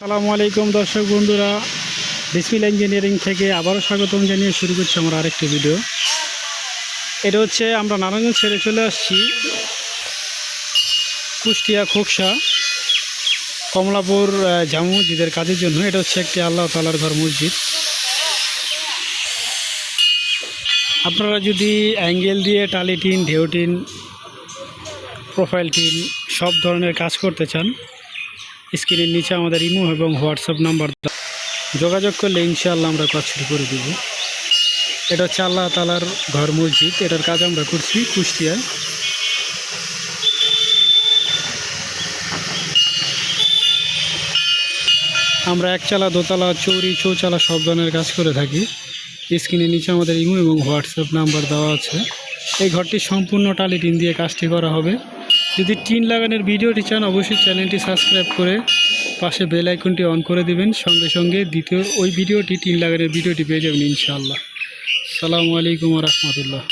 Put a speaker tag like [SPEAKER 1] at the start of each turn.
[SPEAKER 1] সালামু আলাইকুম দর্শক বন্ধুরা। বিসমিল ইঞ্জিনিয়ারিং থেকে আবারও স্বাগতম জানিয়ে শুরু করছি আমার আরেকটি ভিডিও। এটা হচ্ছে আমরা নারায়ণগঞ্জ ছেড়ে চলে আসছি। কুষ্টিয়া খোকসা কমলাপুর জামু মসজিদের কাজের জন্য। এটা হচ্ছে একটি আল্লাহ তালার ঘর মসজিদ। আপনারা যদি অ্যাঙ্গেল দিয়ে টালি টিন, ঢেউ টিন, প্রোফাইল টিন, সব ধরনের কাজ করতে চান স্ক্রিনের নিচে আমাদের ইমো এবং হোয়াটসঅ্যাপ নাম্বার যোগাযোগ করলে ইনশাআল্লাহ আমরা কাজ শুরু করে দিব। এটা হচ্ছে আল্লাহ তালার ঘর মসজিদ। এটার কাজ আমরা করছি কুষ্টিয়ায় আমরা একচালা, দোতলা, চৌরি, চৌচালা সব ধরনের কাজ করে থাকি। স্ক্রিনের নিচে আমাদের ইমো এবং হোয়াটসঅ্যাপ নাম্বার দেওয়া আছে। এই ঘরটি সম্পূর্ণ টালি টিন দিয়ে কাজটি করা হবে। যদি টিন লাগানোর ভিডিওটি চান, অবশ্যই চ্যানেলটি সাবস্ক্রাইব করে পাশে বেল আইকনটি অন করে দিবেন। সঙ্গে সঙ্গে দ্বিতীয় ওই ভিডিওটি টিন লাগানোর ভিডিওটি পেয়ে যাবেন ইনশাআল্লাহ। সালামু আলাইকুম রহমতুল্লাহ।